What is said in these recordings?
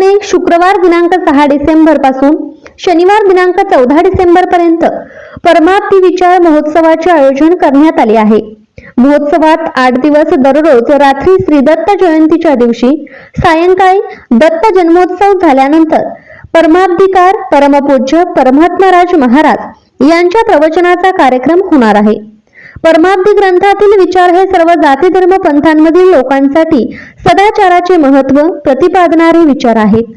अनुषंगाने शुक्रवार दिनांक सहा डिसेंबरपासून शनिवार दिनांक चौदा डिसेंबर पर्यंत परमाप्ती विचार महोत्सवाचे आयोजन करण्यात आले आहे. महोत्सवात आठ दिवस दररोज रात्री श्री दत्त जयंतीच्या दिवशी सायंकाळी दत्त जन्मोत्सव झाल्यानंतर परमाब्धिकार परमपूज्य परमात्माराज महाराज यांच्या प्रवचनाचा कार्यक्रम होणार आहे. परमाब्धी ग्रंथातील विचार हे सर्व जाती धर्म पंथांमधील लोकांसाठी सदाचाराचे महत्त्व प्रतिपादणारे विचार आहेत.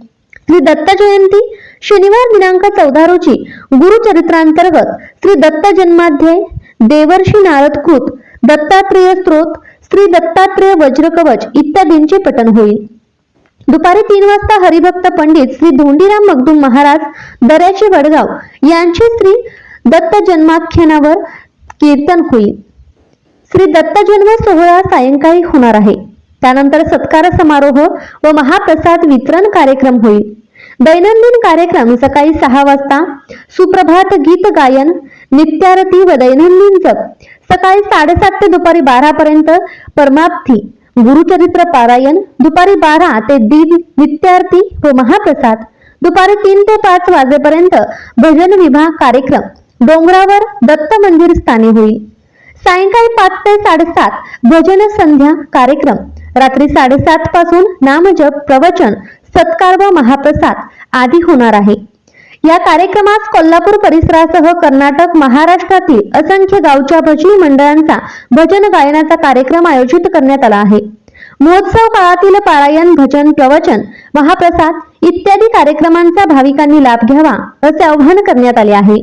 श्री दत्त जयंती शनिवार दिनांक चौदा रोजी गुरुचरित्रांतर्गत श्री दत्त जन्माध्याय देवर्षी नारदकृत दत्तात्रेय स्त्रोत श्री दत्तात्रेय वज्रकवच इत्यादींचे पठण होईल. दुपारी तीन वाजता हरिभक्त पंडित श्री धोंडीराम मगदूम महाराज दर्याचे वडगाव यांचे श्री दत्त जन्माख्यानावर कीर्तन होईल. श्री दत्त जन्म सोहळा सायंकाळी होणार आहे. त्यानंतर सत्कार समारोह व महाप्रसाद वितरण कार्यक्रम होईल. दैनंदिन कार्यक्रम सकाळी सहा वाजता सुप्रभात गीत गायन नित्यारती व दैनंदिन जप सकाळी साडेसात ते दुपारी बारा पर्यंत परमाप्ती गुरुचरित्र पारायण दुपारी बारा ते दीड नित्यारती व महाप्रसाद दुपारी तीन ते पाच वाजेपर्यंत भजन विभाग कार्यक्रम डोंगरावर दत्त मंदिर स्थानी होईल. सायंकाळी पाच ते साडेसात भजन संध्या कार्यक्रम रात्री साडेसात पासून नामजप प्रवचन सत्कार व महाप्रसाद आदी होणार आहे. या कार्यक्रमास कोल्हापूर परिसरासह कर्नाटक महाराष्ट्रातील असंख्य गावच्या भजनी मंडळांचा भजन गायनाचा कार्यक्रम आयोजित करण्यात आला आहे. महोत्सव काळातील पारायण भजन प्रवचन महाप्रसाद इत्यादी कार्यक्रमांचा भाविकांनी लाभ घ्यावा असे आवाहन करण्यात आले आहे.